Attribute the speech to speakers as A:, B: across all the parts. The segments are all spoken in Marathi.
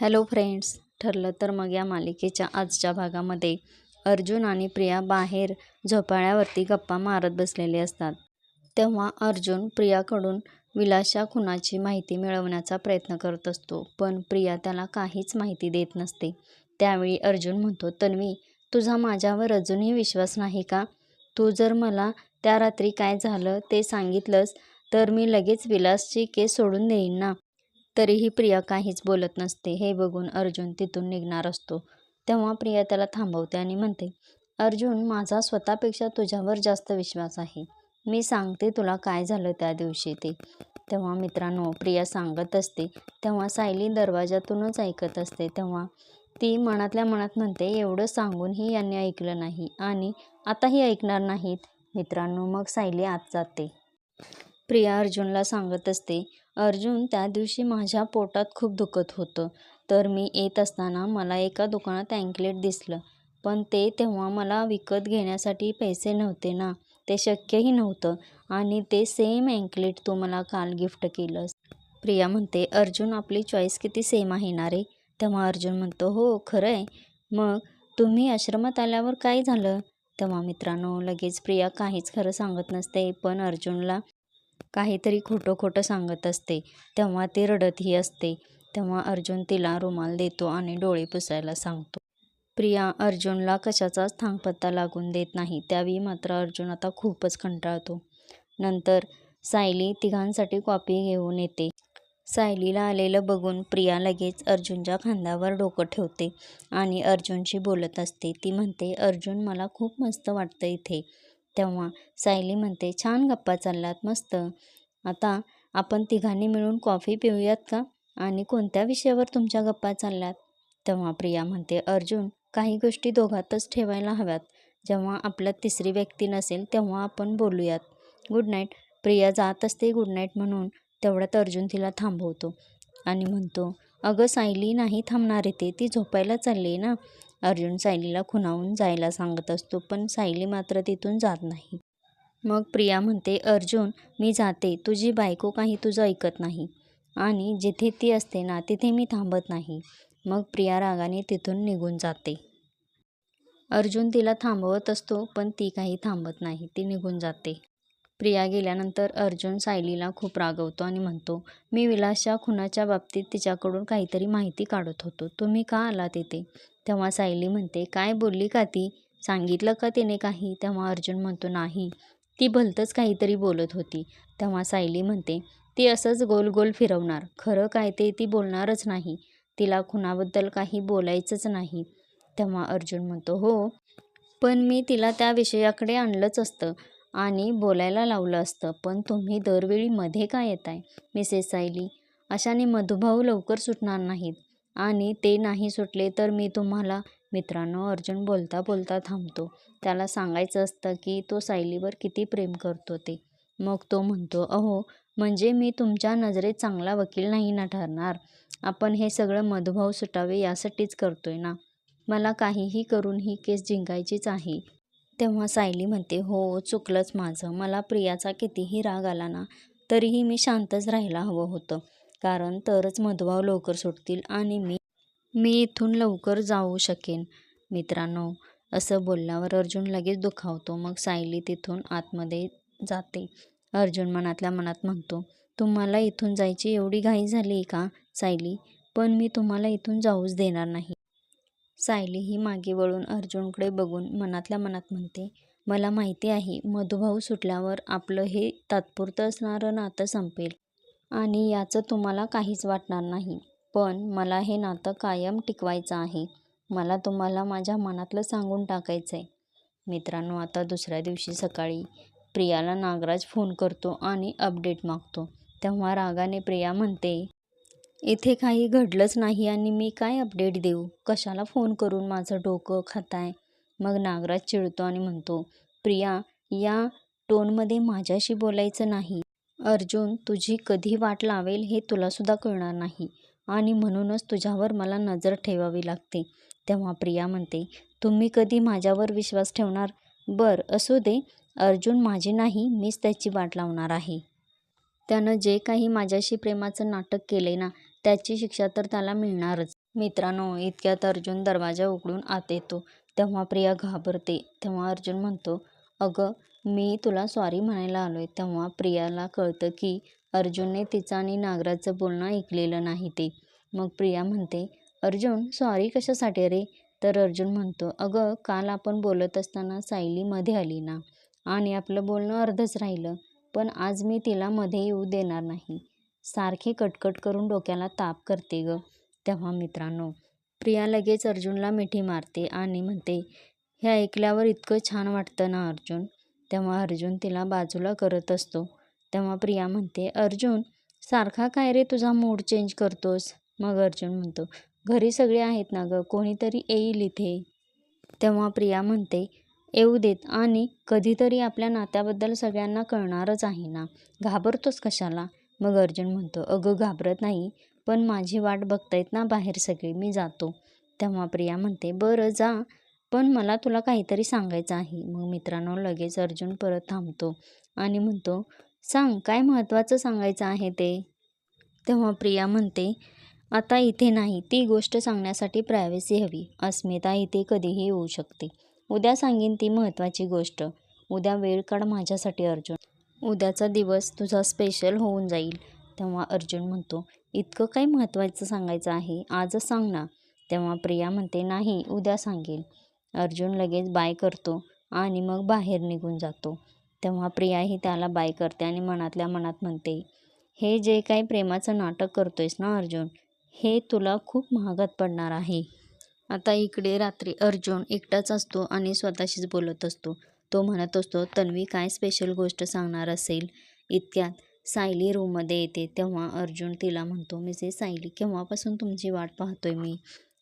A: हॅलो फ्रेंड्स ठरलं तर मग या मालिकेच्या आजच्या भागामध्ये. अर्जुन आणि प्रिया बाहेर झोपाळ्यावरती गप्पा मारत बसलेले असतात. तेव्हा अर्जुन प्रियाकडून विलाशा खुनाची माहिती मिळवण्याचा प्रयत्न करत असतो पण प्रिया त्याला काहीच माहिती देत नसते. त्यावेळी अर्जुन म्हणतो तन्वी तुझा माझ्यावर अजूनही विश्वास नाही का? तू जर मला त्या रात्री काय झालं ते सांगितलंस तर मी लगेच विलासची केस सोडून देईन ना? तरीही प्रिया काहीच बोलत नसते. हे बघून अर्जुन तिथून निघणार असतो. तेव्हा प्रिया त्याला थांबवते आणि म्हणते अर्जुन माझा स्वतःपेक्षा तुझ्यावर जास्त विश्वास आहे. मी सांगते तुला काय झालं त्या दिवशी ते. तेव्हा मित्रांनो प्रिया सांगत असते. तेव्हा सायली दरवाजातूनच ऐकत असते. तेव्हा ती मनातल्या मनात म्हणते एवढं सांगूनही यांनी ऐकलं नाही आणि आताही ऐकणार नाहीत. मित्रांनो मग सायली आत जाते. प्रिया अर्जुनला सांगत असते अर्जुन त्या दिवशी माझ्या पोटात खूप दुखत होतं. तर मी येत असताना मला एका दुकानात अँकलेट दिसलं. पण ते तेव्हा मला विकत घेण्यासाठी पैसे नव्हते ना ते शक्यही नव्हतं. आणि ते सेम अँकलेट तू मला काल गिफ्ट केलंस. प्रिया म्हणते अर्जुन आपली चॉईस किती सेम आहे ना रे? तेव्हा अर्जुन म्हणतो हो खरं आहे मग तुम्ही आश्रमात आल्यावर काय झालं? तेव्हा मित्रांनो लगेच प्रिया काहीच खरं सांगत नसते पण अर्जुनला काहीतरी खोटं खोटं सांगत असते. तेव्हा ती रडतही असते. तेव्हा अर्जुन तिला रुमाल देतो आणि डोळे पुसायला सांगतो. प्रिया अर्जुनला कशाचाच थांगपत्ता लागून देत नाही त्यावेळी मात्र अर्जुन आता खूपच कंटाळतो. नंतर सायली तिघांसाठी कॉपी घेऊन येते. सायलीला आलेलं बघून प्रिया लगेच अर्जुनच्या खांद्यावर डोकं ठेवते आणि अर्जुनशी बोलत असते. ती म्हणते अर्जुन मला खूप मस्त वाटतं इथे. तेव्हा सायली म्हणते छान गप्पा चालल्यात मस्त. आता आपण तिघांनी मिळून कॉफी पिऊयात का? आणि कोणत्या विषयावर तुमच्या गप्पा चालल्यात? तेव्हा प्रिया म्हणते अर्जुन काही गोष्टी दोघातच ठेवायला हव्यात. जेव्हा आपल्यात तिसरी व्यक्ती नसेल तेव्हा आपण बोलूयात. Good night. प्रिया जात असते गुड नाईट म्हणून. तेवढ्यात अर्जुन तिला थांबवतो आणि म्हणतो अगं सायली नाही थांबणार इथे. ती झोपायला चालली ना? अर्जुन सायलीला खुणावून जायला सांगत असतो पण सायली मात्र तिथून जात नाही. मग प्रिया म्हणते अर्जुन मी जाते. तुझी बायको काही तुझं ऐकत नाही. आणि जिथे ती असते ना तिथे मी थांबत नाही. मग प्रिया रागाने तिथून निघून जाते. अर्जुन तिला थांबवत असतो पण ती काही थांबत नाही. ती निघून जाते. प्रिया गेल्यानंतर अर्जुन सायलीला खूप रागवतो आणि म्हणतो मी विलासच्या खुनाच्या बाबतीत तिच्याकडून काहीतरी माहिती काढत होतो. तुम्ही का आला तिथे तेव्हा सायली म्हणते काय बोलली का ती? सांगितलं का तिने काही? तेव्हा अर्जुन म्हणतो नाही. ती भलतंच काहीतरी बोलत होती. तेव्हा सायली म्हणते ती असंच गोल गोल फिरवणार. खरं काय ते ती बोलणारच नाही. तिला खुनाबद्दल काही बोलायचंच नाही. तेव्हा अर्जुन म्हणतो हो. पण मी तिला त्या विषयाकडे आणलंच असतं. आणि बोलायला लावलं असतं. पण तुम्ही दरवेळी मध्ये का येताय मिसेस सायली? अशाने मधुभाऊ लवकर सुटणार नाहीत आणि ते नाही सुटले तर मी तुम्हाला मित्रांनो अर्जुन बोलता बोलता थांबतो. त्याला सांगायचं असतं की तो सायलीवर किती प्रेम करतो ते. मग तो म्हणतो अहो म्हणजे मी तुमच्या नजरेत चांगला वकील नाही ना ठरणार? आपण हे सगळं मधुभाऊ सुटावे यासाठीच करतोय ना? मला काहीही करून ही केस जिंकायचीच आहे. तेव्हा सायली म्हणते हो चुकलंच माझं. मला प्रियाचा कितीही राग आला ना तरीही मी शांतच राहायला हवं होतं. कारण तरच मधुभाव लवकर सुटतील आणि मी मी इथून लवकर जाऊ शकेन. मित्रांनो असं बोलल्यावर अर्जुन लगेच दुखावतो. मग सायली तिथून आतमध्ये जाते. अर्जुन मनातल्या मनात म्हणतो तुम्हाला इथून जायची एवढी घाई झाली का सायली? पण मी तुम्हाला इथून जाऊच देणार नाही. सायली ही मागे वळून अर्जुनकडे बघून मनातल्या मनात म्हणते मला माहिती आहे मधुभाऊ सुटल्यावर आपलं हे तात्पुरतं असणारं नातं संपेल आणि याचं तुम्हाला काहीच वाटणार नाही. पण मला हे नातं कायम टिकवायचं आहे. मला तुम्हाला माझ्या मनातलं सांगून टाकायचं आहे मित्रांनो आता दुसऱ्या दिवशी सकाळी प्रियाला नागराज फोन करतो आणि अपडेट मागतो. तेव्हा रागाने प्रिया म्हणते इथे काही घडलंच नाही आणि मी काय अपडेट देऊ? कशाला फोन करून माझं डोकं खाताय? मग नागराज चिडतो आणि म्हणतो प्रिया या टोनमध्ये माझ्याशी बोलायचं नाही. अर्जुन तुझी कधी वाट लावेल हे तुलासुद्धा कळणार नाही. आणि म्हणूनच तुझ्यावर मला नजर ठेवावी लागते. तेव्हा प्रिया म्हणते तुम्ही कधी माझ्यावर विश्वास ठेवणार? बर असू दे. अर्जुन माझी नाही मीच त्याची वाट लावणार आहे. त्यानं जे काही माझ्याशी प्रेमाचं नाटक केले ना त्याची शिक्षा तर त्याला मिळणारच. मित्रांनो इतक्यात अर्जुन दरवाजा उघडून आत येतो. तेव्हा प्रिया घाबरते. तेव्हा अर्जुन म्हणतो अगं मी तुला सॉरी म्हणायला आलोय. तेव्हा प्रियाला कळतं की अर्जुनने तिचं आणि नागराजचं बोलणं ऐकलेलं नाही ते. मग प्रिया म्हणते अर्जुन सॉरी कशासाठी रे? तर अर्जुन म्हणतो अगं काल आपण बोलत असताना सायली मध्ये आली ना. आणि आपलं बोलणं अर्धच राहिलं. पण आज मी तिला मध्ये येऊ देणार नाही. सारखी कटकट करून डोक्याला ताप करते ग. तेव्हा मित्रांनो प्रिया लगेच अर्जुनला मिठी मारते आणि म्हणते हे ऐकल्यावर इतकं छान वाटतं ना अर्जुन. तेव्हा अर्जुन तिला बाजूला करत असतो. तेव्हा प्रिया म्हणते अर्जुन सारखा काय रे तुझा मूड चेंज करतोस? मग अर्जुन म्हणतो घरी सगळे आहेत ना गं कोणीतरी येईल इथे. तेव्हा प्रिया म्हणते येऊ देत आणि कधीतरी आपल्या नात्याबद्दल सगळ्यांना कळणारच आहे ना. घाबरतोस कशाला? मग अर्जुन म्हणतो अगं घाबरत नाही पण माझी वाट बघतायत ना बाहेर सगळी मी जातो. तेव्हा प्रिया म्हणते बरं जा पण मला तुला काहीतरी सांगायचं आहे. मग मित्रांनो लगेच अर्जुन परत थांबतो आणि म्हणतो सांग काय महत्त्वाचं सांगायचं आहे ते? तेव्हा प्रिया म्हणते आता इथे नाही ती गोष्ट सांगण्यासाठी प्रायव्हसी हवी. अस्मिता इथे कधीही येऊ शकते. उद्या सांगेन ती महत्त्वाची गोष्ट. उद्या वेळ काढ माझ्यासाठी अर्जुन. उद्याचा दिवस तुझा स्पेशल होऊन जाईल. तेव्हा अर्जुन म्हणतो इतकं काही महत्त्वाचं सांगायचं आहे? आजच सांग ना. तेव्हा प्रिया म्हणते नाही उद्या सांगेल. अर्जुन लगेच बाय करतो आणि मग बाहेर निघून जातो. तेव्हा प्रियाही त्याला बाय करते आणि मनातल्या मनात म्हणते हे जे काही प्रेमाचं नाटक करतोयस ना अर्जुन हे तुला खूप महागात पडणार आहे. आता इकडे रात्री अर्जुन एकटाच असतो आणि स्वतःशीच बोलत असतो. तो म्हणत असतो तन्वी काय स्पेशल गोष्ट सांगणार असेल इतक्यात सायली रूममध्ये येते. तेव्हा अर्जुन तिला म्हणतो मिसेस सायली केव्हापासून तुमची वाट पाहतोय मी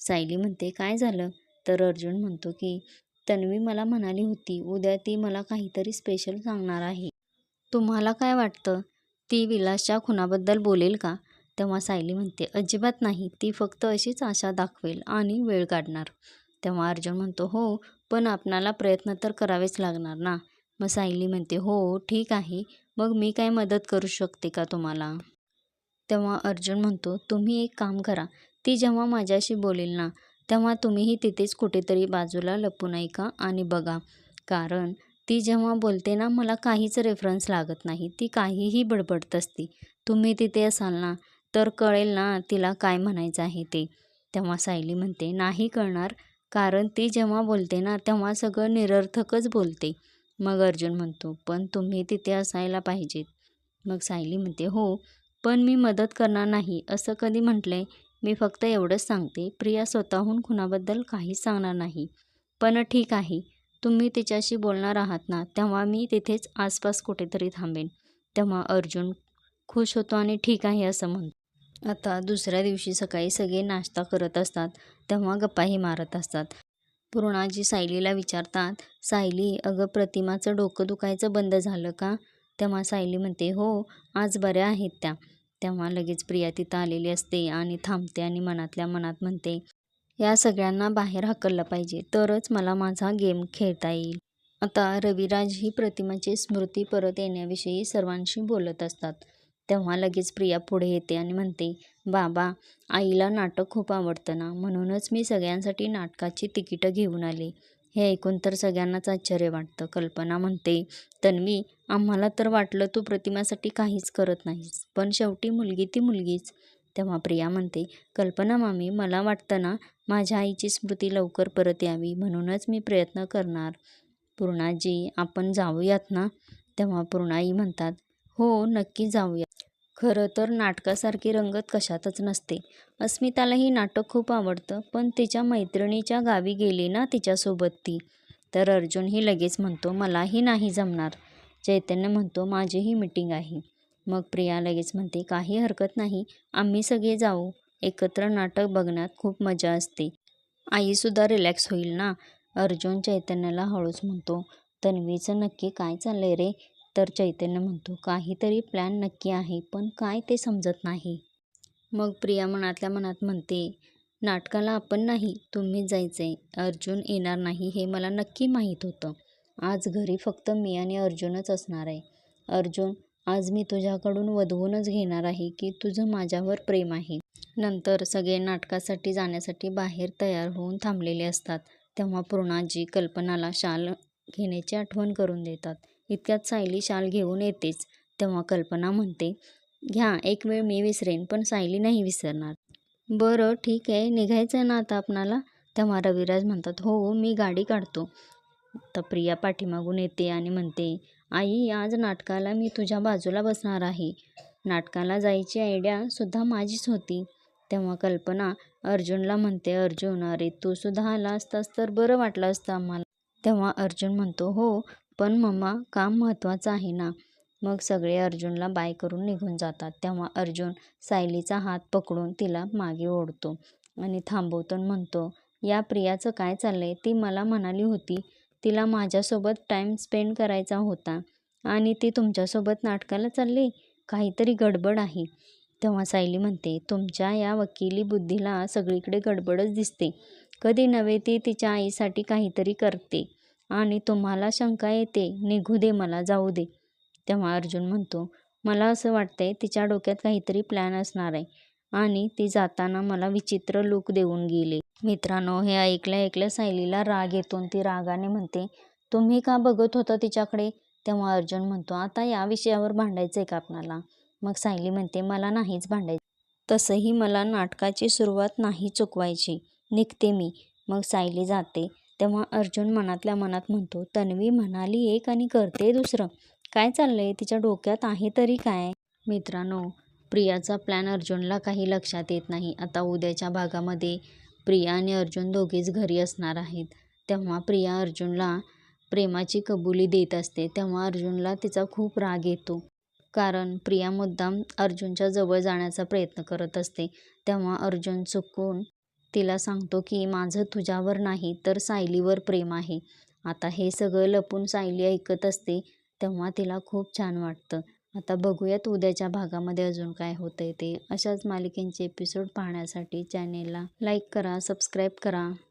A: सायली म्हणते काय झालं तर अर्जुन म्हणतो की तन्वी मला म्हणाली होती उद्या ती मला काहीतरी स्पेशल सांगणार आहे. तुम्हाला काय वाटतं? ती विलासच्या खुनाबद्दल बोलेल का तेव्हा सायली म्हणते अजिबात नाही. ती फक्त अशीच आशा दाखवेल आणि वेळ काढणार. तेव्हा अर्जुन म्हणतो हो पण आपणाला प्रयत्न तर करावेच लागणार ना. मग सायली म्हणते हो ठीक आहे. मग मी काय मदत करू शकते का तुम्हाला? तेव्हा अर्जुन म्हणतो तुम्ही एक काम करा. ती जेव्हा माझ्याशी बोलेल ना तेव्हा तुम्हीही तिथेच कुठेतरी बाजूला लपून ऐका आणि बघा. कारण ती जेव्हा बोलते ना मला काहीच रेफरन्स लागत नाही. ती काहीही बडबडत असते. तुम्ही तिथे असाल ना तर कळेल ना तिला काय म्हणायचं आहे ते. तेव्हा सायली म्हणते नाही कळणार. कारण ती जेव्हा बोलते ना तेव्हा सगळं निरर्थकच बोलते. मग अर्जुन म्हणतो पण तुम्ही तिथे असायला पाहिजेत. मग सायली म्हणते हो पण मी मदत करणार नाही. असं कधी म्हटलंय? मी फक्त एवढंच सांगते प्रिया स्वतःहून खुनाबद्दल काहीच सांगणार नाही. पण ठीक आहे तुम्ही तिच्याशी बोलणार आहात ना तेव्हा मी तिथेच आसपास कुठेतरी थांबेन. तेव्हा अर्जुन खुश होतो आणि ठीक आहे असं म्हणतो. आता दुसऱ्या दिवशी सकाळी सगळे नाश्ता करत असतात. तेव्हा गप्पाही मारत असतात. पूर्णाजी सायलीला विचारतात सायली अगं प्रतिमाचं डोकं दुखायचं बंद झालं का? तेव्हा सायली म्हणते हो आज बऱ्या आहेत त्या. तेव्हा लगेच प्रिया तिथं आलेली असते आणि थांबते आणि मनातल्या मनात म्हणते या सगळ्यांना बाहेर हकललं पाहिजे तरच मला माझा गेम खेळता येईल. आता रविराज ही प्रतिमाची स्मृती परत येण्याविषयी सर्वांशी बोलत असतात. तेव्हा लगेच प्रिया पुढे येते आणि म्हणते बाबा आईला नाटक खूप आवडतं ना म्हणूनच मी सगळ्यांसाठी नाटकाची तिकीटं घेऊन आले. हे ऐकून तर सगळ्यांनाच आश्चर्य वाटतं. कल्पना म्हणते तन्वी आम्हाला तर वाटलं तू प्रतिमासाठी काहीच करत नाहीस पण शेवटी मुलगी ती मुलगीच. तेव्हा प्रिया म्हणते कल्पना मामी मला वाटतं ना माझ्या आईची स्मृती लवकर परत यावी म्हणूनच मी प्रयत्न करणार. पूर्णाजी आपण जाऊयात ना? तेव्हा पूर्णाई म्हणतात हो नक्की जाऊया. खरं तर नाटकासारखी रंगत कशातच नसते. अस्मितालाही नाटक खूप आवडतं पण तिच्या मैत्रिणीच्या गावी गेली ना तिच्यासोबत ती. तर अर्जुनही लगेच म्हणतो मलाही नाही जमणार. चैतन्य म्हणतो माझीही मीटिंग आहे. मग प्रिया लगेच म्हणते काही हरकत नाही आम्ही सगळे जाऊ. एकत्र नाटक बघण्यात खूप मजा असते. आईसुद्धा रिलॅक्स होईल ना? अर्जुन चैतन्याला हळूच म्हणतो तन्वीचं नक्की काय चाललंय रे? तर चैतन्य म्हणतो काहीतरी प्लॅन नक्की आहे पण काय ते समजत नाही. मग प्रिया मनातल्या मनात म्हणते नाटकाला आपण नाही तुम्हीच जायचे अर्जुन येणार नाही हे मला नक्की माहीत होतं. आज घरी फक्त मी आणि अर्जुनच असणार आहे. अर्जुन आज मी तुझ्याकडून वधवूनच घेणार आहे की तुझं माझ्यावर प्रेम आहे. नंतर सगळे नाटकासाठी जाण्यासाठी बाहेर तयार होऊन थांबलेले असतात. तेव्हा पूर्णाजी कल्पनाला शाल घेण्याची आठवण करून देतात. इतक्यात सायली शाल घेऊन येतेच. तेव्हा कल्पना म्हणते, घ्या एक वेळ मी विसरेन पण सायली नाही विसरणार. बरं ठीक आहे निघायचं आहे ना आता आपणाला? तेव्हा रविराज म्हणतात हो, हो मी गाडी काढतो. आता प्रिया पाठीमागून येते आणि म्हणते, आई आज नाटकाला मी तुझ्या बाजूला बसणार आहे. नाटकाला जायची आयडिया सुद्धा माझीच होती. तेव्हा कल्पना अर्जुनला म्हणते अर्जुन अरे तू सुद्धा आला असतास तर बरं वाटलं असतं आम्हाला. तेव्हा अर्जुन म्हणतो हो पण मम्मा काम महत्त्वाचं आहे ना. मग सगळे अर्जुनला बाय करून निघून जातात. तेव्हा अर्जुन सायलीचा हात पकडून तिला मागे ओढतो आणि थांबवतो आणि म्हणतो, या प्रियाचं काय चाललंय? ती मला म्हणाली होती तिला माझ्यासोबत टाईम स्पेंड करायचा होता आणि ती तुमच्यासोबत नाटकाला चालली? काहीतरी गडबड आहे. तेव्हा सायली म्हणते, तुमच्या या वकिली बुद्धीला सगळीकडे गडबडच दिसते. कधी नव्हे ती तिच्या आईसाठी काहीतरी करते आणि तुम्हाला शंका येते. निघू दे मला जाऊ दे. तेव्हा अर्जुन म्हणतो, मला असं वाटतंय तिच्या डोक्यात काहीतरी प्लॅन असणार आहे आणि ती जाताना मला विचित्र लूक देऊन गेली. मित्रांनो हे ऐकल्या ऐकल्या सायलीला राग येतो ती रागाने म्हणते, तुम्ही का बघत होता तिच्याकडे? तेव्हा अर्जुन म्हणतो, आता या विषयावर भांडायचं आहे का आपणाला? मग सायली म्हणते, मला नाहीच भांडायचं. तसंही मला नाटकाची सुरुवात नाही चुकवायची. निघते मी. मग सायली जाते. तेव्हा अर्जुन मनातल्या मनात म्हणतो, तन्वी म्हणाली एक आणि करते दुसरं. काय चाललंय तिच्या डोक्यात आहे तरी काय? मित्रांनो प्रियाचा प्लॅन अर्जुनला काही लक्षात येत नाही. आता उद्याच्या भागामध्ये प्रिया आणि अर्जुन दोघेच घरी असणार आहेत. तेव्हा प्रिया अर्जुनला प्रेमाची कबुली देत असते. तेव्हा अर्जुनला तिचा खूप राग येतो. कारण प्रिया मुद्दाम अर्जुनच्या जवळ जाण्याचा प्रयत्न करत असते. तेव्हा अर्जुन चुकून तिला सांगतो की माझं तुझ्यावर नाही तर सायलीवर प्रेम आहे. आता हे सगळं लपून सायली ऐकत असते. तेव्हा तिला खूप छान वाटतं. आता बघूयात उद्याच्या भागामध्ये अजून काय होतंय ते. अशाच मालिकेंचे एपिसोड पाहण्यासाठी चॅनेलला लाईक करा, सबस्क्राईब करा.